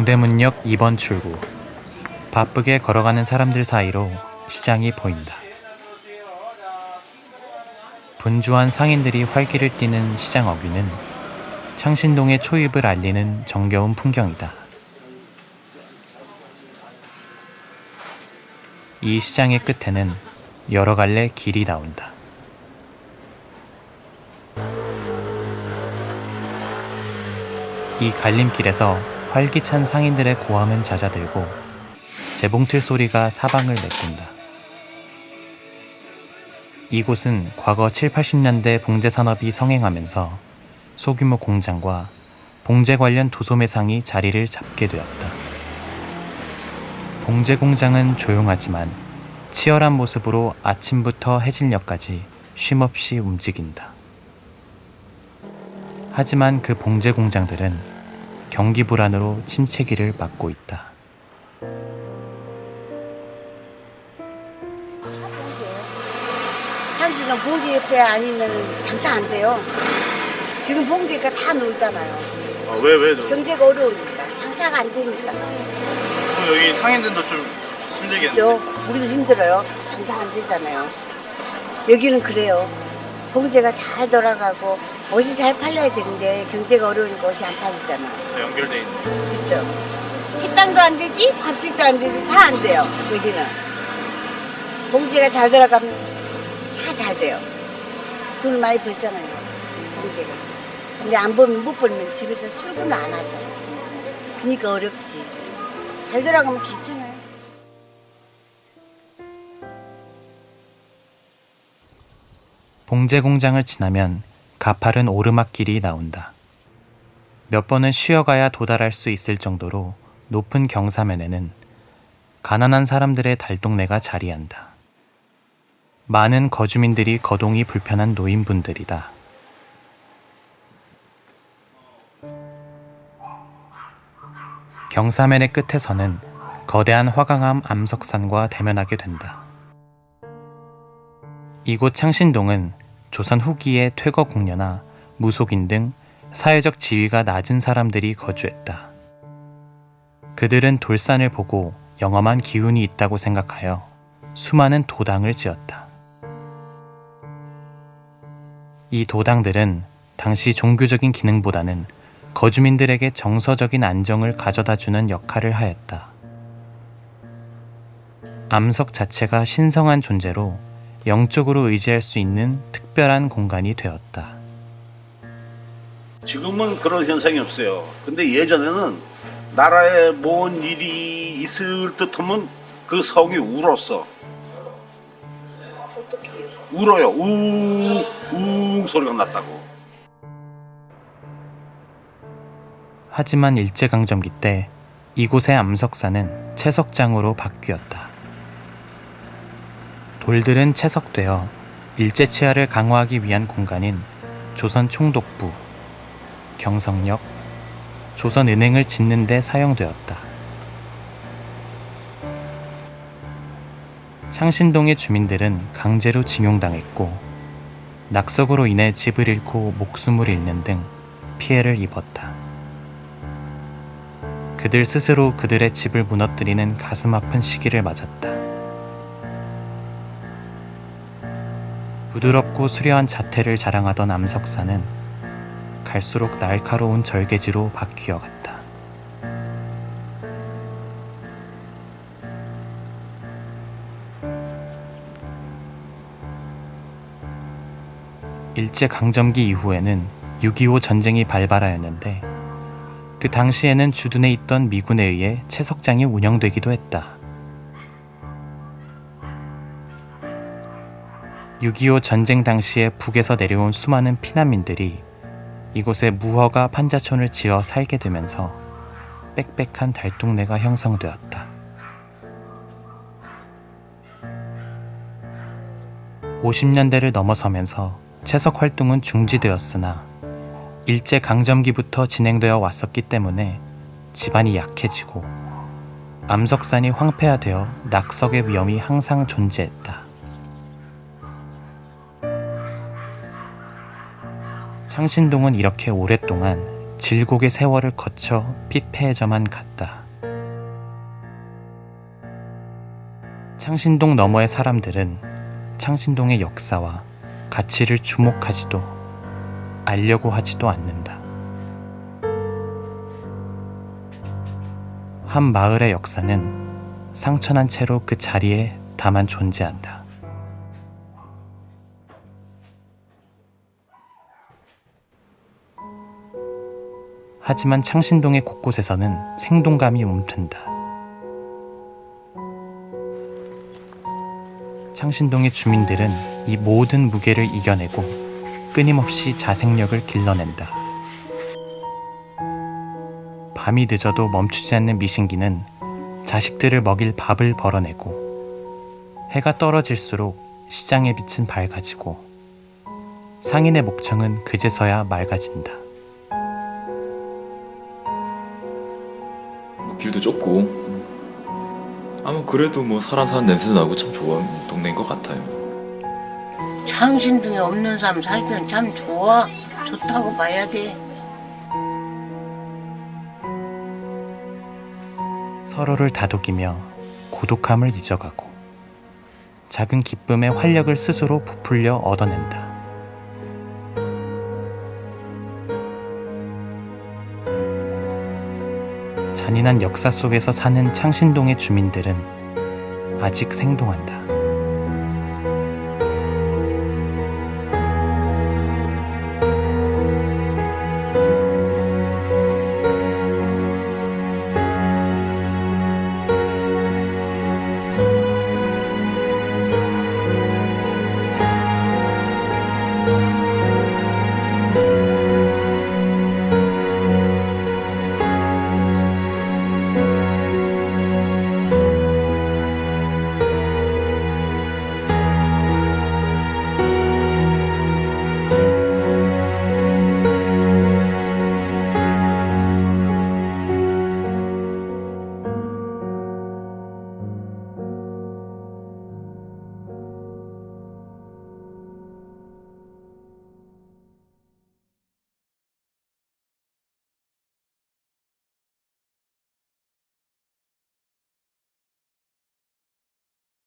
동대문역 2번 출구. 바쁘게 걸어가는 사람들 사이로 시장이 보인다. 분주한 상인들이 활기를 띠는 시장 어귀는 창신동의 초입을 알리는 정겨운 풍경이다. 이 시장의 끝에는 여러 갈래 길이 나온다. 이 갈림길에서 활기찬 상인들의 고함은 잦아들고 재봉틀 소리가 사방을 메꾼다. 이곳은 과거 7, 80년대 봉제 산업이 성행하면서 소규모 공장과 봉제 관련 도소매상이 자리를 잡게 되었다. 봉제 공장은 조용하지만 치열한 모습으로 아침부터 해질녘까지 쉼없이 움직인다. 하지만 그 봉제 공장들은 경기 불안으로 침체기를 맞고 있다. 참지는 봉지 옆에 아니면 장사 안 돼요. 지금 봉지가 다 놀잖아요. 아, 왜, 왜? 너? 경제가 어려우니까 장사가 안 되니까. 그럼 여기 상인들도 좀 힘들겠는데? 그죠? 우리도 힘들어요. 장사 안 되잖아요. 여기는 그래요. 봉제가 잘 돌아가고 옷이 잘 팔려야 되는데 경제가 어려우니까 옷이 안 팔리잖아. 다 연결돼 있네. 그렇죠? 식당도 안 되지, 밥집도 안 되지, 다 안 돼요. 여기는 봉지가 잘 들어가면 다 잘 돼요. 돈 많이 벌잖아요. 봉지가. 근데 안 벌면 못 벌면 집에서 출근을 안 하잖아. 그러니까 어렵지. 잘 돌아가면 괜찮아요. 봉제 공장을 지나면 가파른 오르막길이 나온다. 몇 번은 쉬어가야 도달할 수 있을 정도로 높은 경사면에는 가난한 사람들의 달동네가 자리한다. 많은 거주민들이 거동이 불편한 노인분들이다. 경사면의 끝에서는 거대한 화강암 암석산과 대면하게 된다. 이곳 창신동은 조선 후기의 퇴거 공녀나 무속인 등 사회적 지위가 낮은 사람들이 거주했다. 그들은 돌산을 보고 영험한 기운이 있다고 생각하여 수많은 도당을 지었다. 이 도당들은 당시 종교적인 기능보다는 거주민들에게 정서적인 안정을 가져다 주는 역할을 하였다. 암석 자체가 신성한 존재로 영적으로 의지할 수 있는 특별한 공간이 되었다. 지금은 그런 현상이 없어요. 근데 예전에는 나라에 뭔 일이 있을 듯하면 그 성이 울었어. 울어요. 우, 우 소리가 났다고. 하지만 일제강점기 때 이곳의 암석사는 채석장으로 바뀌었다. 돌들은 채석되어 일제 치하를 강화하기 위한 공간인 조선 총독부, 경성역, 조선은행을 짓는 데 사용되었다. 창신동의 주민들은 강제로 징용당했고 낙석으로 인해 집을 잃고 목숨을 잃는 등 피해를 입었다. 그들 스스로 그들의 집을 무너뜨리는 가슴 아픈 시기를 맞았다. 부드럽고 수려한 자태를 자랑하던 암석사는 갈수록 날카로운 절개지로 바뀌어 갔다. 일제 강점기 이후에는 6.25 전쟁이 발발하였는데 그 당시에는 주둔해 있던 미군에 의해 채석장이 운영되기도 했다. 6.25 전쟁 당시에 북에서 내려온 수많은 피난민들이 이곳에 무허가 판자촌을 지어 살게 되면서 빽빽한 달동네가 형성되었다. 50년대를 넘어서면서 채석 활동은 중지되었으나 일제 강점기부터 진행되어 왔었기 때문에 집안이 약해지고 암석산이 황폐화되어 낙석의 위험이 항상 존재했다. 창신동은 이렇게 오랫동안 질곡의 세월을 거쳐 피폐해져만 갔다. 창신동 너머의 사람들은 창신동의 역사와 가치를 주목하지도 알려고 하지도 않는다. 한 마을의 역사는 상처난 채로 그 자리에 다만 존재한다. 하지만 창신동의 곳곳에서는 생동감이 움튼다. 창신동의 주민들은 이 모든 무게를 이겨내고 끊임없이 자생력을 길러낸다. 밤이 늦어도 멈추지 않는 미신기는 자식들을 먹일 밥을 벌어내고 해가 떨어질수록 시장에 비친 밝아지고 상인의 목청은 그제서야 맑아진다. 길도 좁고 아무 그래도 뭐 사람 사는 냄새 나고 참 좋은 동네인 것 같아요. 창신동에 없는 사람 살기는 참 좋아. 좋다고 봐야 돼. 서로를 다독이며 고독함을 잊어가고 작은 기쁨의 활력을 스스로 부풀려 얻어낸다. 잔인한 역사 속에서 사는 창신동의 주민들은 아직 생동한다.